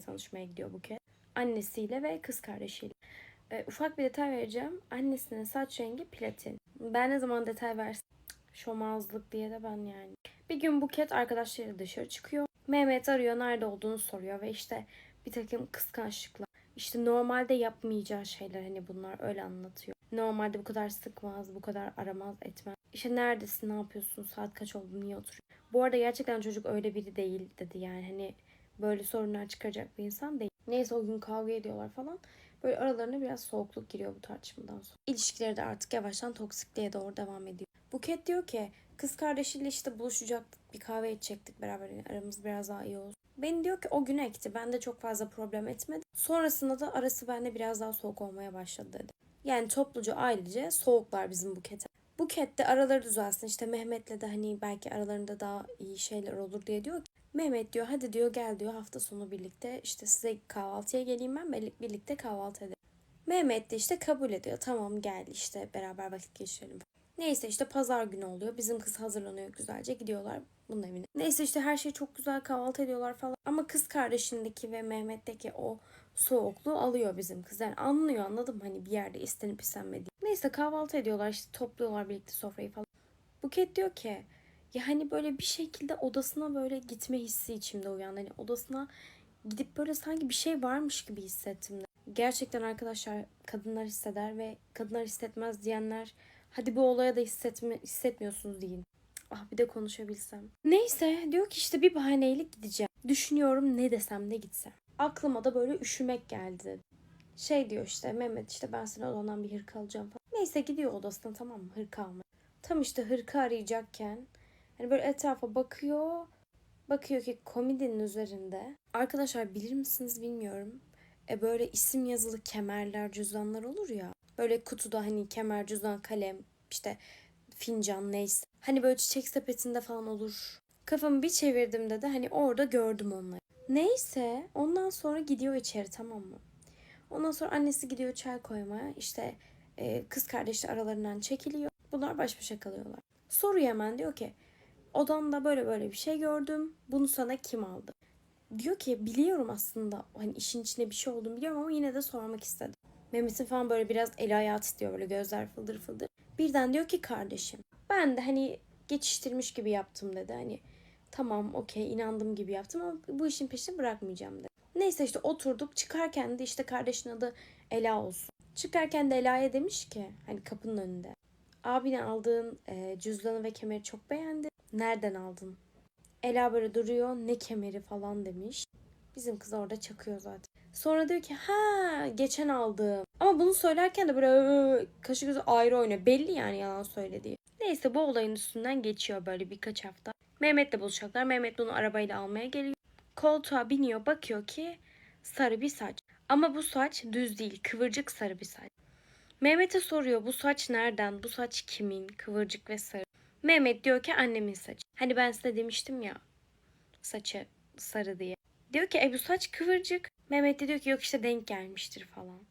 tanışmaya gidiyor Buket. Annesiyle ve kız kardeşiyle. Ee, ufak bir detay vereceğim. Annesinin saç rengi platin. Ben ne zaman detay versem şomazlık diye de ben yani. Bir gün Buket arkadaşlarıyla dışarı çıkıyor. Mehmet arıyor nerede olduğunu soruyor ve işte bir takım kıskançlıklar. İşte normalde yapmayacağı şeyler hani bunlar öyle anlatıyor. Normalde bu kadar sıkmaz, bu kadar aramaz, etmez. İşte neredesin, ne yapıyorsun, saat kaç oldu, niye oturuyor? Bu arada gerçekten çocuk öyle biri değil dedi yani hani böyle sorunlar çıkaracak bir insan değil. Neyse o gün kavga ediyorlar falan. Böyle aralarına biraz soğukluk giriyor bu tartışmadan sonra. İlişkileri de artık yavaştan toksikliğe doğru devam ediyor. Buket diyor ki kız kardeşiyle işte buluşacaktık bir kahve içecektik beraber yani aramız biraz daha iyi olsun. Beni diyor ki o gün ekti. Ben de çok fazla problem etmedi. Sonrasında da arası bende biraz daha soğuk olmaya başladı dedi. Yani topluca ailece soğuklar bizim Buket'e. Buket de araları düzelsin işte Mehmet'le de hani belki aralarında daha iyi şeyler olur diye diyor Mehmet diyor hadi diyor gel diyor hafta sonu birlikte işte size kahvaltıya geleyim ben birlik- birlikte kahvaltı edelim. Mehmet de işte kabul ediyor tamam gel işte beraber vakit geçirelim. Neyse işte pazar günü oluyor. Bizim kız hazırlanıyor güzelce gidiyorlar bunun evine. Neyse işte her şey çok güzel kahvaltı ediyorlar falan. Ama kız kardeşindeki ve Mehmet'teki o soğukluğu alıyor bizim kız. Yani anlıyor anladım hani bir yerde istenip istenmediği. Neyse kahvaltı ediyorlar işte topluyorlar birlikte sofrayı falan. Buket diyor ki ya hani böyle bir şekilde odasına böyle gitme hissi içimde uyandı. Hani odasına gidip böyle sanki bir şey varmış gibi hissettim de. Gerçekten arkadaşlar kadınlar hisseder ve kadınlar hissetmez diyenler hadi bu olaya da hissetme, hissetmiyorsunuz deyin. Ah bir de konuşabilsem. Neyse diyor ki işte bir bahaneyle gideceğim. Düşünüyorum ne desem ne gitsem. Aklıma da böyle üşümek geldi. Şey diyor işte Mehmet işte ben sana odandan bir hırka alacağım falan. Neyse gidiyor odasına tamam mı hırka almaya. Tam işte hırka arayacakken hani böyle etrafa bakıyor. Bakıyor ki komodinin üzerinde. Arkadaşlar bilir misiniz bilmiyorum. E böyle isim yazılı kemerler, cüzdanlar olur ya. Böyle kutuda hani kemer, cüzdan, kalem, işte fincan neyse. Hani böyle çiçek sepetinde falan olur. Kafamı bir çevirdim de hani orada gördüm onları. Neyse ondan sonra gidiyor içeri tamam mı? Ondan sonra annesi gidiyor çay koymaya. İşte e, kız kardeşi aralarından çekiliyor. Bunlar baş başa kalıyorlar. Soruyor hemen diyor ki odamda böyle böyle bir şey gördüm. Bunu sana kim aldı? Diyor ki biliyorum aslında hani işin içinde bir şey olduğunu biliyorum ama yine de sormak istedim. Mehmet'in falan böyle biraz eli ayağı titriyor böyle gözler fıldır fıldır. Birden diyor ki kardeşim ben de hani geçiştirmiş gibi yaptım dedi. Hani tamam okey inandım gibi yaptım ama bu işin peşini bırakmayacağım dedi. Neyse işte oturduk çıkarken de işte kardeşin adı Ela olsun. Çıkarken de Ela'ya demiş ki hani kapının önünde. Abine aldığın e, cüzdanı ve kemeri çok beğendi. Nereden aldın? Ela böyle duruyor ne kemeri falan demiş. Bizim kız orada çakıyor zaten. Sonra diyor ki ha geçen aldım. Ama bunu söylerken de böyle "Ö, kaşı gözü ayrı oynuyor. Belli yani yalan söylediği. Neyse bu olayın üstünden geçiyor böyle birkaç hafta. Mehmet'le buluşacaklar. Mehmet bunu arabayla almaya geliyor. Koltuğa biniyor bakıyor ki sarı bir saç. Ama bu saç düz değil kıvırcık sarı bir saç. Mehmet'e soruyor bu saç nereden? Bu saç kimin? Kıvırcık ve sarı. Mehmet diyor ki annemin saçı. Hani ben size demiştim ya saçı sarı diye. Diyor ki e bu saç kıvırcık. Mehmet de diyor ki yok işte denk gelmiştir falan.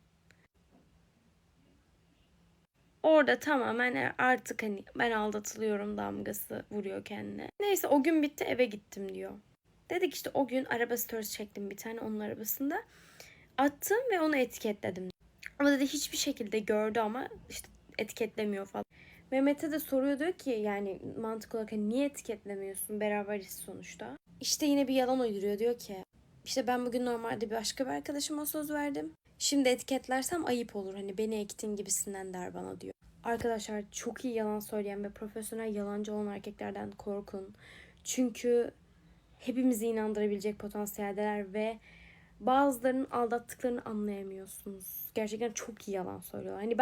Orada tamamen artık hani ben aldatılıyorum damgası vuruyor kendine. Neyse o gün bitti eve gittim diyor. Dedik işte o gün araba stories çektim bir tane onun arabasında. Attım ve onu etiketledim. Ama dedi hiçbir şekilde gördü ama işte etiketlemiyor falan. Mehmet'e de soruyor diyor ki yani mantık olarak hani niye etiketlemiyorsun beraberiz sonuçta. İşte yine bir yalan uyduruyor diyor ki işte ben bugün normalde bir başka bir arkadaşıma söz verdim. Şimdi etiketlersem ayıp olur hani beni ektin gibisinden der bana diyor. Arkadaşlar çok iyi yalan söyleyen ve profesyonel yalancı olan erkeklerden korkun. Çünkü hepimizi inandırabilecek potansiyeldeler ve bazılarının aldattıklarını anlayamıyorsunuz. Gerçekten çok iyi yalan söylüyorlar. Hani ben